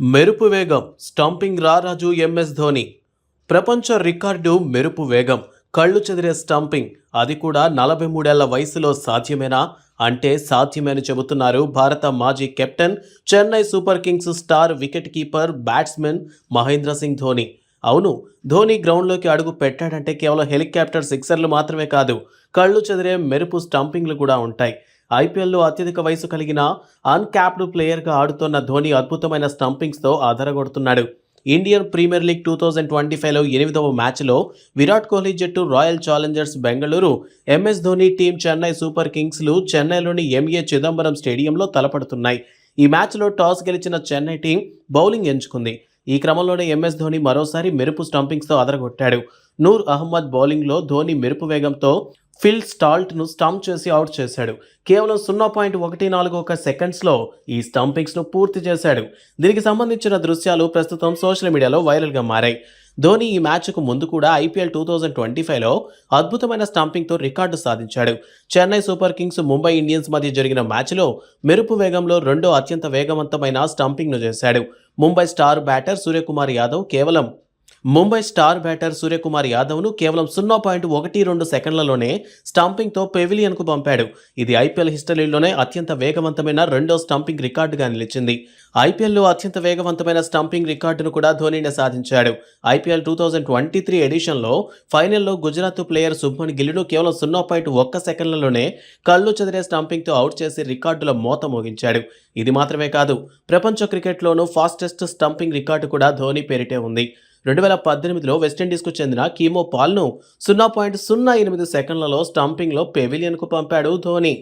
మెరుపు వేగం స్టంపింగ్ రారాజు ఎంఎస్ ధోని. ప్రపంచ రికార్డు మెరుపు వేగం కళ్ళు చెదిరే స్టంపింగ్. అది కూడా నలభై మూడేళ్ళ వయసులో సాధ్యమేనా? అంటే సాధ్యమేని చెబుతున్నారు భారత మాజీ captain Chennai super kings star wicket keeper batsmen Mahendra Singh Dhoni. అవును ధోని గ్రౌండ్లోకి అడుగు పెట్టాడంటే కేవలం హెలికాప్టర్ సిక్సర్లు మాత్రమే కాదు కళ్ళు చెదిరే మెరుపు స్టంపింగ్లు కూడా ఉంటాయి. ఐపీఎల్లో అత్యధిక వయసు కలిగిన అన్క్యాప్డ్ ప్లేయర్గా ఆడుతున్న ధోని అద్భుతమైన స్టంపింగ్స్తో ఆధారగొడుతున్నాడు Indian premier league two thousand twenty ఫైవ్లో ఎనిమిదవ మ్యాచ్లో విరాట్ కోహ్లీ జట్టు royal challengers Bengaluru MS Dhoni team Chennai super కింగ్స్లు చెన్నైలోని ఎంఏ చిదంబరం స్టేడియంలో తలపడుతున్నాయి. ఈ మ్యాచ్లో టాస్ గెలిచిన చెన్నై టీం బౌలింగ్ ఎంచుకుంది. ఈ క్రమంలోనే ఎంఎస్ ధోని మరోసారి మెరుపు స్టంపింగ్స్తో అదరగొట్టాడు. నూర్ అహ్మద్ బౌలింగ్లో ధోని మెరుపు వేగంతో ఫిల్ స్టాల్ట్ను స్టంప్ చేసి అవుట్ చేశాడు. కేవలం సున్నా పాయింట్ ఒకటి నాలుగు ఒక సెకండ్స్లో ఈ స్టంపింగ్స్ను పూర్తి చేశాడు. దీనికి సంబంధించిన దృశ్యాలు ప్రస్తుతం సోషల్ మీడియాలో వైరల్గా మారాయి. ధోని ఈ మ్యాచ్కు ముందు కూడా ఐపీఎల్ టూ థౌజండ్ ట్వంటీ ఫైవ్లో అద్భుతమైన స్టంపింగ్తో రికార్డు సాధించాడు. Chennai super kings Mumbai Indians మధ్య జరిగిన మ్యాచ్లో మెరుపు వేగంలో రెండో అత్యంత వేగవంతమైన స్టంపింగ్ను చేశాడు. ముంబై స్టార్ బ్యాటర్ సూర్యకుమార్ యాదవ్ కేవలం ముంబై స్టార్ బ్యాటర్ సూర్యకుమార్ యాదవ్ను కేవలం సున్నా పాయింట్ ఒకటి రెండు సెకండ్లలోనే స్టంపింగ్తో పెవిలియన్కు పంపాడు. ఇది ఐపీఎల్ హిస్టరీలోనే అత్యంత వేగవంతమైన రెండో స్టంపింగ్ రికార్డుగా నిలిచింది. ఐపీఎల్లో అత్యంత వేగవంతమైన స్టంపింగ్ రికార్డును కూడా ధోనీనే సాధించాడు. IPL two thousand twenty three ఎడిషన్లో ఫైనల్లో గుజరాత్ ప్లేయర్ శుభ్మన్ గిల్లును కేవలం సున్నా పాయింట్ ఒక్క సెకండ్లలోనే కళ్ళు చెదిరే స్టంపింగ్తో అవుట్ చేసి రికార్డుల మోత మోగించాడు. ఇది మాత్రమే కాదు ప్రపంచ క్రికెట్లోనూ ఫాస్టెస్ట్ స్టంపింగ్ రికార్డు కూడా ధోని పేరిటే ఉంది. రెండు వేల పద్దెనిమిదిలో వెస్టిండీస్కు చెందిన కీమో పాల్ను సున్నా పాయింట్ సున్నా ఎనిమిది సెకండ్లలో స్టంపింగ్లో పెవిలియన్కు పంపాడు ధోని.